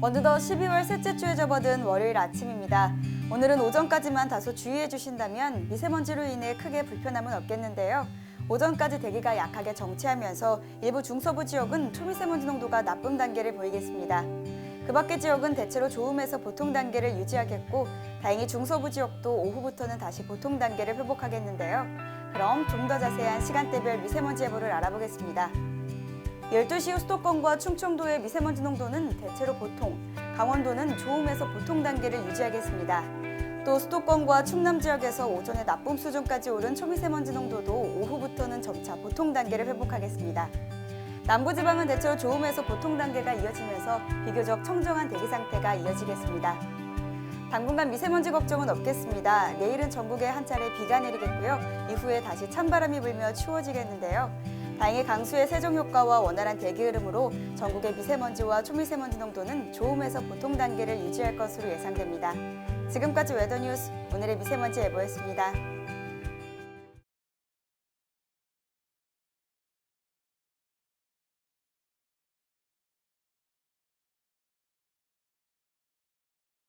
어느덧 12월 셋째 주에 접어든 월요일 아침입니다. 오늘은 오전까지만 다소 주의해 주신다면 미세먼지로 인해 크게 불편함은 없겠는데요. 오전까지 대기가 약하게 정체하면서 일부 중서부 지역은 초미세먼지 농도가 나쁨 단계를 보이겠습니다. 그 밖의 지역은 대체로 좋음에서 보통 단계를 유지하겠고 다행히 중서부 지역도 오후부터는 다시 보통 단계를 회복하겠는데요. 그럼 좀 더 자세한 시간대별 미세먼지 예보를 알아보겠습니다. 12시 후 수도권과 충청도의 미세먼지 농도는 대체로 보통, 강원도는 좋음에서 보통 단계를 유지하겠습니다. 또 수도권과 충남 지역에서 오전에 나쁨 수준까지 오른 초미세먼지 농도도 오후부터는 점차 보통 단계를 회복하겠습니다. 남부지방은 대체로 좋음에서 보통 단계가 이어지면서 비교적 청정한 대기 상태가 이어지겠습니다. 당분간 미세먼지 걱정은 없겠습니다. 내일은 전국에 한 차례 비가 내리겠고요. 이후에 다시 찬바람이 불며 추워지겠는데요. 다행히 강수의 세정 효과와 원활한 대기 흐름으로 전국의 미세먼지와 초미세먼지 농도는 좋음에서 보통 단계를 유지할 것으로 예상됩니다. 지금까지 웨더뉴스 오늘의 미세먼지 예보였습니다.